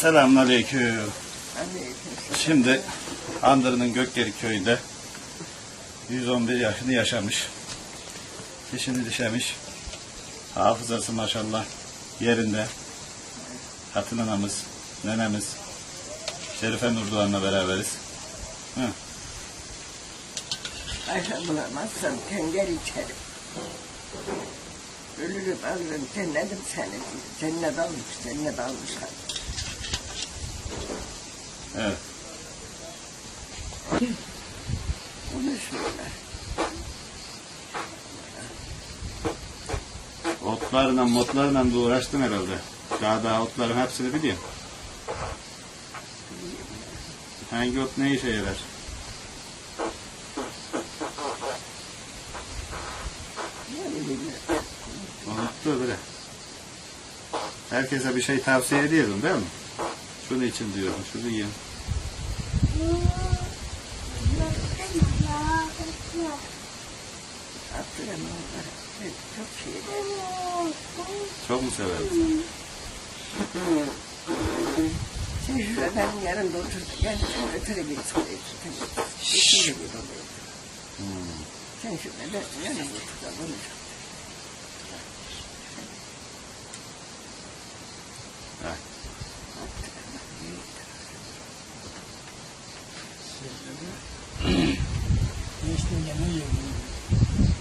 Selamünaleyküm. Aleyküm. Şimdi Andırı'nın Gökgeri köyünde 111 yaşını yaşamış. Dişini dişemiş. Hafızası maşallah yerinde. Hatun anamız, nenemiz, Şerife Nurdoğan'la beraberiz. Hı. Ayşe bulamazsam kenger içerim. Ölürüm alırım cennetim seni. Cennet almış, cennet almış. Evet. Konuşmuyorlar. Otlarla motlarla da uğraştın herhalde. Daha daha otların hepsini biliyorum. Hangi ot ne işe yarar? Unuttu bile. Herkese bir şey tavsiye ediyordun değil mi? Şunu için diyordun, şunu yiyin. Abdurrahman onlara hep çok şey. Çok mu severdin? Sen şurada benim yanımda otur. Yani sen. İkinci bir oluyor. Sen şurada benim yanımda otur da konuş. Evet.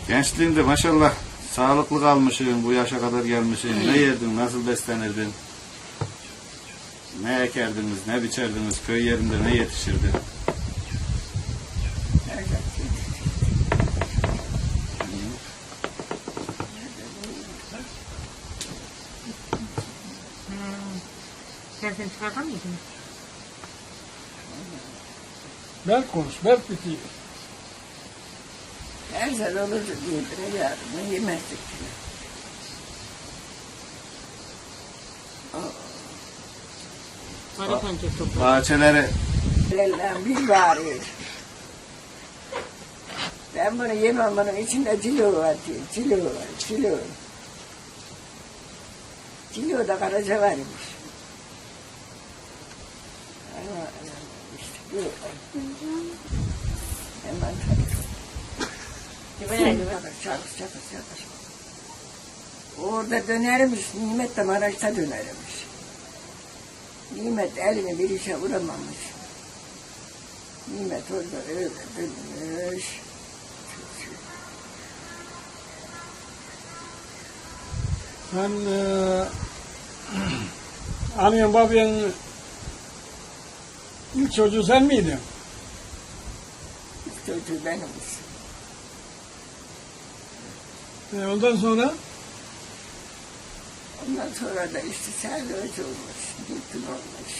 Gençliğinde maşallah sağlıklı kalmışsın, bu yaşa kadar gelmişsin. Ne yerdin, nasıl beslenirdin? Ne ekerdiniz, ne biçerdiniz, köy yerinde ne yetişirdi? Sen sen çıkartamıyorsun. Berk konuş, Berk bitiyor. Her zaman olurdu diye bir yardım yemezdik. Para pançak topla. Bahçelere Elden bir bağırıyor. Ben bunu yemem, bunun içinde cilo var diyor. Cilo var, cilo. Cilo da karaca varmış. Ama işte bu. Hemen çakır, çakır, çakır, çakır. Orada dönermiş, Nimet de Maraş'ta dönermiş. Nimet elini bir işe vuramamış. Nimet orada öyle dönmüş. Sen eee annenin babanın ilk çocuğu sen miydin? Çocuğu benimiz. E, ondan sonra Ondan sonra da işte serveç olmuş, gittin olmuş.